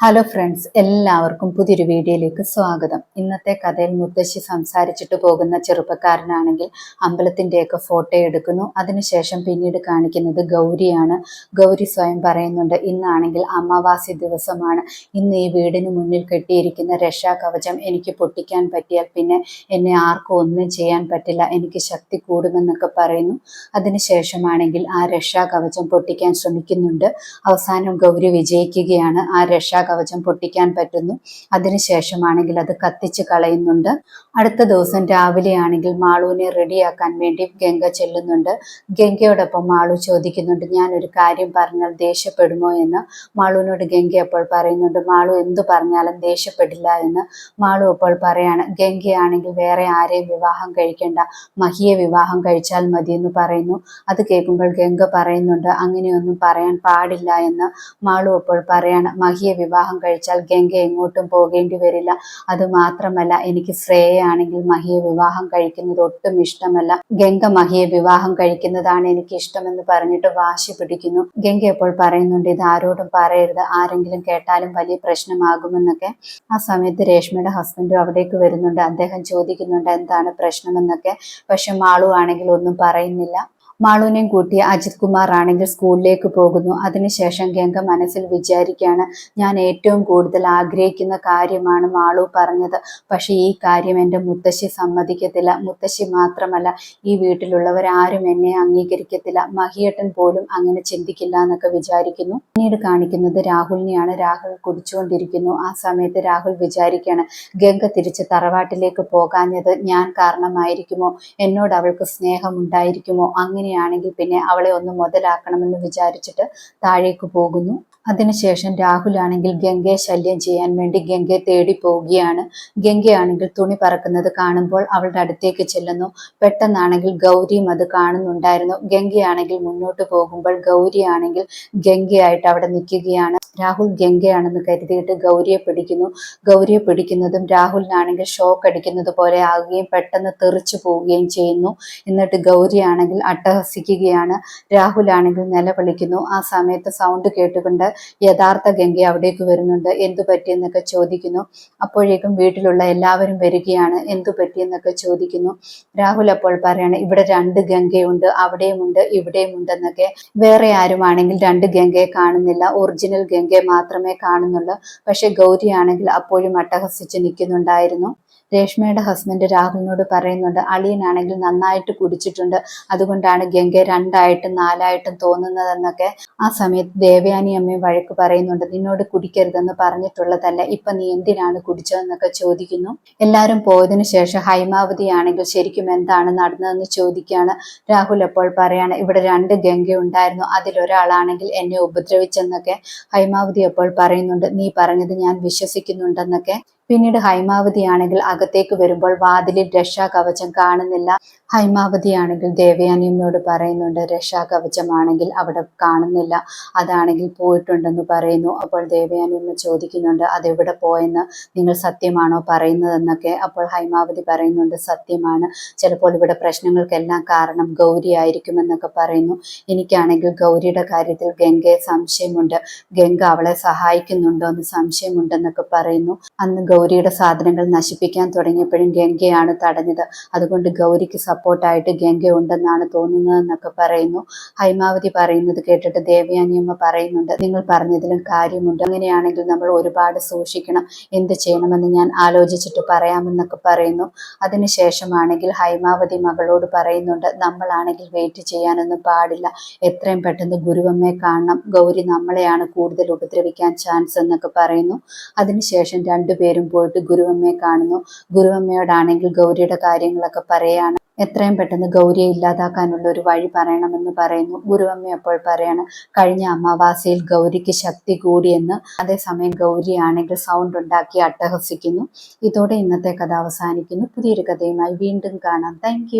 Hello friends എല്ലാവർക്കും പുതിയൊരു വീഡിയോയിലേക്ക് സ്വാഗതം. ഇന്നത്തെ കഥയിൽ മുത്തശ്ശി സംസാരിച്ചിട്ട് പോകുന്ന ചെറുപ്പക്കാരനാണെങ്കിൽ അമ്പലത്തിന്റെയൊക്കെ ഫോട്ടോ എടുക്കുന്നു. അതിനുശേഷം പിന്നീട് കാണിക്കുന്നത് ഗൗരിയാണ്. ഗൗരി സ്വയം പറയുന്നുണ്ട് ഇന്നാണെങ്കിൽ അമാവാസി ദിവസമാണ്. ഇന്ന് ഈ വീടിന് മുന്നിൽ കെട്ടിയിരിക്കുന്ന രക്ഷാകവചം എനിക്ക് പൊട്ടിക്കാൻ പറ്റിയാൽ പിന്നെ എന്നെ ആർക്കും ഒന്നും ചെയ്യാൻ പറ്റില്ല. എനിക്ക് ശക്തി കൂടുമെന്നൊക്കെ പറയുന്നു. അതിനുശേഷമാണെങ്കിൽ ആ രക്ഷാകവചം പൊട്ടിക്കാൻ ശ്രമിക്കുന്നുണ്ട്. അവസാനം ഗൗരി വിജയിക്കുകയാണ്. ആ രക്ഷാകവചം പൊട്ടിക്കാൻ പറ്റുന്നു. അതിനുശേഷമാണെങ്കിൽ അത് കത്തിച്ച് കളയുന്നുണ്ട്. അടുത്ത ദിവസം രാവിലെ ആണെങ്കിൽ മാളുവിനെ റെഡിയാക്കാൻ വേണ്ടി ഗംഗ ചെല്ലുന്നുണ്ട്. ഗംഗയോടൊപ്പം മാളു ചോദിക്കുന്നുണ്ട് ഞാൻ ഒരു കാര്യം പറഞ്ഞാൽ ദേഷ്യപ്പെടുമോ എന്ന്? മാളുവിനോട് ഗംഗ അപ്പോൾ പറയുന്നുണ്ട് മാളു എന്തു പറഞ്ഞാലും ദേഷ്യപ്പെടില്ല എന്ന്. മാളു അപ്പോൾ പറയാണ് ഗംഗയാണെങ്കിൽ വേറെ ആരെയും വിവാഹം കഴിക്കേണ്ട മഹിയെ വിവാഹം കഴിച്ചാൽ മതി എന്ന് പറയുന്നു. അത് കേൾക്കുമ്പോൾ ഗംഗ പറയുന്നുണ്ട് അങ്ങനെയൊന്നും പറയാൻ പാടില്ല എന്ന് മാളു അപ്പോൾ പറയാണ് മഹിയെ വിവാഹം കഴിച്ചാൽ ഗംഗ എങ്ങോട്ടും പോകേണ്ടി വരില്ല. അത് മാത്രമല്ല എനിക്ക് ശ്രേയയാണെങ്കിൽ മഹിയെ വിവാഹം കഴിക്കുന്നത് ഒട്ടും ഇഷ്ടമല്ല. ഗംഗ മഹിയെ വിവാഹം കഴിക്കുന്നതാണ് എനിക്ക് ഇഷ്ടമെന്ന് പറഞ്ഞിട്ട് വാശി പിടിക്കുന്നു. ഗംഗ എപ്പോൾ പറയുന്നുണ്ട് ഇത് ആരോടും പറയരുത്. ആരെങ്കിലും കേട്ടാലും വലിയ പ്രശ്നമാകുമെന്നൊക്കെ. ആ സമയത്ത് രേഷ്മയുടെ ഹസ്ബൻഡും അവിടേക്ക് വരുന്നുണ്ട്. അദ്ദേഹം ചോദിക്കുന്നുണ്ട് എന്താണ് പ്രശ്നമെന്നൊക്കെ. പക്ഷെ മാളു ആണെങ്കിൽ ഒന്നും പറയുന്നില്ല. മാളുവിനെയും കൂട്ടി അജിത് കുമാർ ആണെങ്കിൽ സ്കൂളിലേക്ക് പോകുന്നു. അതിനുശേഷം ഗംഗ മനസ്സിൽ വിചാരിക്കുകയാണ് ഞാൻ ഏറ്റവും കൂടുതൽ ആഗ്രഹിക്കുന്ന കാര്യമാണ് മാളു പറഞ്ഞത്. പക്ഷേ ഈ കാര്യം എന്റെ മുത്തശ്ശി സമ്മതിക്കത്തില്ല. മുത്തശ്ശി മാത്രമല്ല ഈ വീട്ടിലുള്ളവരാരും എന്നെ അംഗീകരിക്കത്തില്ല. മഹിയേട്ടൻ പോലും അങ്ങനെ ചിന്തിക്കില്ല എന്നൊക്കെ വിചാരിക്കുന്നു. പിന്നീട് കാണിക്കുന്നത് രാഹുലിനെയാണ്. രാഹുൽ കുടിച്ചുകൊണ്ടിരിക്കുന്നു. ആ സമയത്ത് രാഹുൽ വിചാരിക്കുകയാണ് ഗംഗ തിരിച്ച് തറവാട്ടിലേക്ക് പോകാഞ്ഞത് ഞാൻ കാരണമായിരിക്കുമോ? എന്നോട് അവൾക്ക് സ്നേഹമുണ്ടായിരിക്കുമോ? അങ്ങനെയാണെങ്കിൽ പിന്നെ അവളെ ഒന്ന് മുതലാക്കണമെന്ന് വിചാരിച്ചിട്ട് താഴേക്ക് പോകുന്നു. അതിനുശേഷം രാഹുലാണെങ്കിൽ ഗംഗയെ ശല്യം ചെയ്യാൻ വേണ്ടി ഗംഗയെ തേടി പോവുകയാണ്. ഗംഗയാണെങ്കിൽ തുണി പറക്കുന്നത് കാണുമ്പോൾ അവളുടെ അടുത്തേക്ക് ചെല്ലുന്നു. പെട്ടെന്നാണെങ്കിൽ ഗൗരിയും അത് കാണുന്നുണ്ടായിരുന്നു. ഗംഗയാണെങ്കിൽ മുന്നോട്ട് പോകുമ്പോൾ ഗൗരിയാണെങ്കിൽ ഗംഗയായിട്ട് അവിടെ നിൽക്കുകയാണ്. രാഹുൽ ഗംഗയാണെന്ന് കരുതിയിട്ട് ഗൗരിയെ പിടിക്കുന്നു. ഗൗരിയെ പിടിക്കുന്നതും രാഹുലിനാണെങ്കിൽ ഷോക്ക് അടിക്കുന്നത് പോലെ ആകുകയും പെട്ടെന്ന് തെറിച്ചു പോവുകയും ചെയ്യുന്നു. എന്നിട്ട് ഗൗരിയാണെങ്കിൽ അട്ടഹസിക്കുകയാണ്. രാഹുലാണെങ്കിൽ നിലവിളിക്കുന്നു. ആ സമയത്ത് സൗണ്ട് കേട്ടുകൊണ്ട് യഥാർത്ഥ ഗംഗ അവിടേക്ക് വരുന്നുണ്ട്. എന്തു പറ്റിയെന്നൊക്കെ ചോദിക്കുന്നു. അപ്പോഴേക്കും വീട്ടിലുള്ള എല്ലാവരും വരികയാണ്. എന്തു പറ്റിയെന്നൊക്കെ ചോദിക്കുന്നു. രാഹുൽ അപ്പോൾ പറയാണ് ഇവിടെ രണ്ട് ഗംഗയുണ്ട് അവിടെയുമുണ്ട് ഇവിടെയും എന്നൊക്കെ വേറെ ആരുമാണെങ്കിൽ രണ്ട് ഗംഗയെ കാണുന്നില്ല. ഒറിജിനൽ ഗംഗയെ മാത്രമേ കാണുന്നുള്ളൂ. പക്ഷെ ഗൗരിയാണെങ്കിൽ അപ്പോഴും അട്ടഹസിച്ച് നിൽക്കുന്നുണ്ടായിരുന്നു. രേഷ്മയുടെ ഹസ്ബൻഡ് രാഹുലിനോട് പറയുന്നുണ്ട് അളിയനാണെങ്കിൽ നന്നായിട്ട് കുടിച്ചിട്ടുണ്ട്. അതുകൊണ്ടാണ് ഗംഗ രണ്ടായിട്ടും നാലായിട്ടും തോന്നുന്നതെന്നൊക്കെ ആ സമയത്ത് ദേവയാനി അമ്മയും വഴക്ക് പറയുന്നുണ്ട്. നിന്നോട് കുടിക്കരുതെന്ന് പറഞ്ഞിട്ടുള്ളതല്ല ഇപ്പൊ നീ എന്തിനാണ് കുടിച്ചതെന്നൊക്കെ ചോദിക്കുന്നു. എല്ലാവരും പോയതിനു ശേഷം ഹൈമാവതി ആണെങ്കിൽ ശരിക്കും എന്താണ് നടന്നതെന്ന് ചോദിക്കുകയാണ്. രാഹുൽ അപ്പോൾ പറയാണ് ഇവിടെ രണ്ട് ഗംഗ ഉണ്ടായിരുന്നു. അതിലൊരാളാണെങ്കിൽ എന്നെ ഉപദ്രവിച്ചെന്നൊക്കെ ഹൈമാവതി അപ്പോൾ പറയുന്നുണ്ട്. നീ പറഞ്ഞത് ഞാൻ വിശ്വസിക്കുന്നുണ്ടെന്നൊക്കെ പിന്നീട് ഹൈമാവതിയാണെങ്കിൽ അകത്തേക്ക് വരുമ്പോൾ വാതിലിൽ രക്ഷാകവചം കാണുന്നില്ല. ഹൈമാവതിയാണെങ്കിൽ ദേവയാനിയമ്മയോട് പറയുന്നുണ്ട് രക്ഷാകവചമാണെങ്കിൽ അവിടെ കാണുന്നില്ല. അതാണെങ്കിൽ പോയിട്ടുണ്ടെന്ന് പറയുന്നു. അപ്പോൾ ദേവയാനിയമ്മ ചോദിക്കുന്നുണ്ട് അതെവിടെ പോയെന്ന്? നിങ്ങൾ സത്യമാണോ പറയുന്നതെന്നൊക്കെ? അപ്പോൾ ഹൈമാവതി പറയുന്നുണ്ട് സത്യമാണ്. ചിലപ്പോൾ ഇവിടെ പ്രശ്നങ്ങൾക്കെല്ലാം കാരണം ഗൗരി ആയിരിക്കുമെന്നൊക്കെ പറയുന്നു. എനിക്കാണെങ്കിൽ ഗൗരിയുടെ കാര്യത്തിൽ ഗംഗയെ സംശയമുണ്ട്. ഗംഗ അവളെ സഹായിക്കുന്നുണ്ടോ എന്ന് സംശയമുണ്ടെന്നൊക്കെ പറയുന്നു. അന്ന് ഗൗരിയുടെ സാധനങ്ങൾ നശിപ്പിക്കാൻ തുടങ്ങിയപ്പോഴും ഗംഗയാണ് തടഞ്ഞത്. അതുകൊണ്ട് ഗൗരിക്ക് സപ്പോർട്ടായിട്ട് ഗംഗ ഉണ്ടെന്നാണ് തോന്നുന്നതെന്നൊക്കെ പറയുന്നു. ഹൈമാവതി പറയുന്നത് കേട്ടിട്ട് ദേവയാനിയമ്മ പറയുന്നുണ്ട് നിങ്ങൾ പറഞ്ഞതിലും കാര്യമുണ്ട്. അങ്ങനെയാണെങ്കിൽ നമ്മൾ ഒരുപാട് സൂക്ഷിക്കണം. എന്ത് ചെയ്യണമെന്ന് ഞാൻ ആലോചിച്ചിട്ട് പറയാമെന്നൊക്കെ പറയുന്നു. അതിനുശേഷമാണെങ്കിൽ ഹൈമാവതി മകളോട് പറയുന്നുണ്ട് നമ്മളാണെങ്കിൽ വെയിറ്റ് ചെയ്യാനൊന്നും പാടില്ല. എത്രയും പെട്ടെന്ന് ഗുരുവമ്മയെ കാണണം. ഗൗരി നമ്മളെയാണ് കൂടുതൽ ഉപദ്രവിക്കാൻ ചാൻസ് എന്നൊക്കെ പറയുന്നു. അതിനുശേഷം രണ്ടുപേരും പോയിട്ട് ഗുരുവമ്മയെ കാണുന്നു. ഗുരുവമ്മയോടാണെങ്കിൽ ഗൗരിയുടെ കാര്യങ്ങളൊക്കെ പറയാണ്. എത്രയും പെട്ടെന്ന് ഗൗരിയെ ഇല്ലാതാക്കാനുള്ള ഒരു വഴി പറയണമെന്ന് പറയുന്നു. ഗുരുവമ്മ അപ്പോൾ പറയാണ് കഴിഞ്ഞ അമാവാസയിൽ ഗൗരിക്ക് ശക്തി കൂടിയെന്ന് അതേസമയം ഗൗരിയാണെങ്കിൽ സൗണ്ട് ഉണ്ടാക്കി അട്ടഹസിക്കുന്നു. ഇതോടെ ഇന്നത്തെ കഥ അവസാനിക്കുന്നു. പുതിയൊരു കഥയുമായി വീണ്ടും കാണാം. താങ്ക്